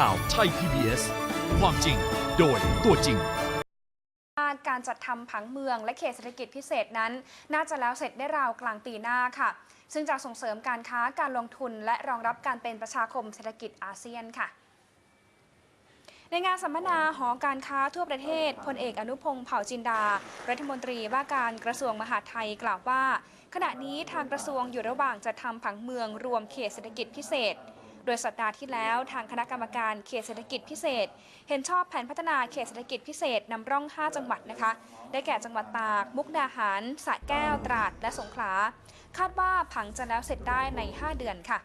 ข่าวไทย PBS ความจริงโดยตัวจริง การจัดทำผังเมืองและเขตเศรษฐกิจพิเศษนั้น น่าจะแล้วเสร็จได้ราวกลางปีหน้าค่ะ ซึ่งจะส่งเสริมการค้าการลงทุนและรองรับการเป็นประชาคมเศรษฐกิจอาเซียนค่ะในงานสัมมนาหอการค้าทั่วประเทศพลเอกอนุพงศ์เผ่าจินดา รัฐมนตรีว่าการกระทรวงมหาดไทยกล่าวว่า ขณะนี้ทางกระทรวงอยู่ระหว่างจัดทำผังเมืองรวมเขตเศรษฐกิจพิเศษ โดยสัปดาห์ที่แล้วทางคณะกรรมการเขตเศรษฐกิจพิเศษ เห็นชอบแผนพัฒนาเขตเศรษฐกิจพิเศษนำร่อง 5 จังหวัดนะคะ ได้แก่จังหวัดตาก มุกดาหารสระแก้ว ตราด และสงขลา คาดว่าผังจะแล้วเสร็จได้ใน 5 เดือนค่ะ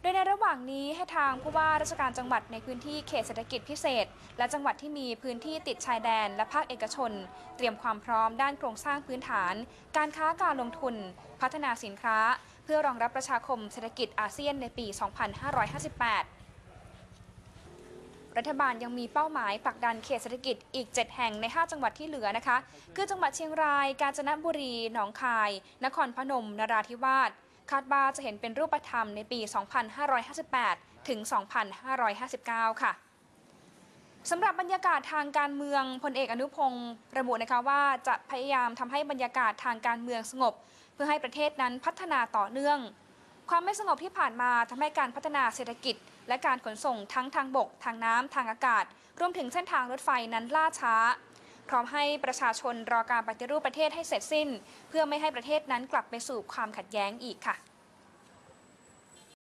โดยในระหว่างนี้ให้ทางผู้ว่าราชการจังหวัดในพื้นที่เขตเศรษฐกิจพิเศษ และจังหวัดที่มีพื้นที่ติดชายแดน และภาคเอกชน เตรียมความพร้อมด้านโครงสร้างพื้นฐาน การค้าการลงทุน พัฒนาสินค้า เพื่อรองรับประชาคมเศรษฐกิจอาเซียนในปี 2558 รัฐบาลยังมีเป้าหมายผลักดันเขตเศรษฐกิจอีก 7 แห่งใน 5 จังหวัดที่เหลือนะคะ คือจังหวัดเชียงราย กาญจนบุรี หนองคาย นครพนม นราธิวาส คาดว่าจะเห็นเป็นรูปธรรมในปี 2558 ถึง 2559 ค่ะ สำหรับบรรยากาศทางการเมืองพลเอกอนุพงศ์ระบุนะคะว่าจะพยายามทำให้บรรยากาศทางการเมืองสงบ เพื่อให้ประเทศนั้นพัฒนาต่อเนื่อง ความไม่สงบที่ผ่านมาทำให้การพัฒนาเศรษฐกิจ และการขนส่งทั้งทางบก ทางน้ำทางอากาศ รวมถึงเส้นทางรถไฟนั้นล่าช้า พร้อมให้ประชาชนรอการปฏิรูปประเทศให้เสร็จสิ้น เพื่อไม่ให้ประเทศนั้นกลับไปสู่ความขัดแย้งอีกค่ะ